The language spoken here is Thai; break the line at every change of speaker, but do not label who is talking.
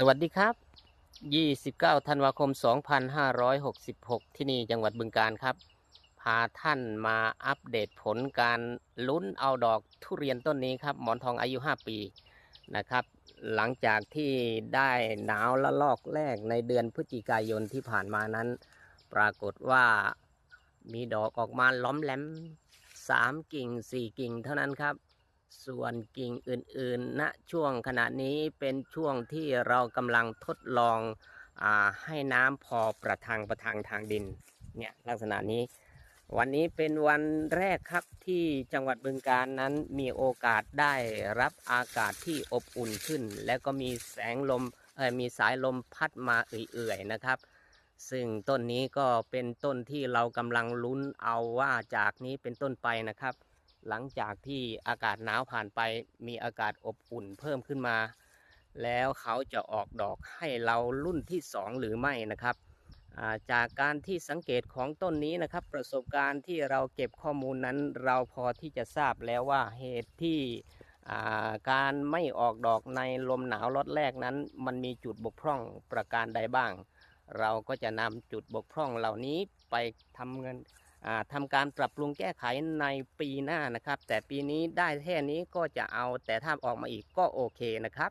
สวัสดีครับ 29 ธันวาคม 2566 ที่นี่จังหวัดบึงการครับ พาท่านมาอัปเดตผลการลุ้นเอาดอกทุเรียนต้นนี้ครับ หมอนทองอายุ 5 ปีนะครับ หลังจากที่ได้หนาวละลอกแรกในเดือนพฤศจิกายนที่ผ่านมานั้น ปรากฏว่ามีดอกออกมาล้อมแหลม 3 กิ่ง 4 กิ่งเท่านั้นครับ ส่วนกิ่งอื่นๆณช่วงขณะนี้เป็นช่วงที่เรากำลังทดลองอให้น้ำพอประทังประทังทางดินเนี่ยลักษณะนี้ วันนี้เป็นวันแรกครับที่จังหวัดบึงการนั้นมีโอกาสได้รับอากาศที่อบอุ่นขึ้น และก็มีแสงลมมีสายลมพัดมาเอื่อยๆนะครับซึ่งต้นนี้ก็เป็นต้นที่เรากำลังลุ้นเอาว่าจากนี้เป็นต้นไปนะครับ หลังจากที่อากาศหนาวผ่านไปมีอากาศอบอุ่นเพิ่มขึ้นมา แล้วเขาจะออกดอกให้เรารุ่นที่ 2 หรือไม่นะครับาจากการที่สังเกตของต้นนี้นะครับ ประสบการณ์ที่เราเก็บข้อมูลนั้นเราพอที่จะทราบแล้วว่าเหตุที่าการไม่ออกดอกในลมหนาวล็อตแรกนั้น มันมีจุดบกพร่องประการใดบ้าง เราก็จะนำจุดบกพร่องเหล่านี้ไปทำเงิน ทำทำการปรับปรุงแก้ไขในปีหน้านะครับ แต่ปีนี้ได้แค่นี้ก็จะเอาแต่ถ้าออกมาอีกก็โอเคนะครับ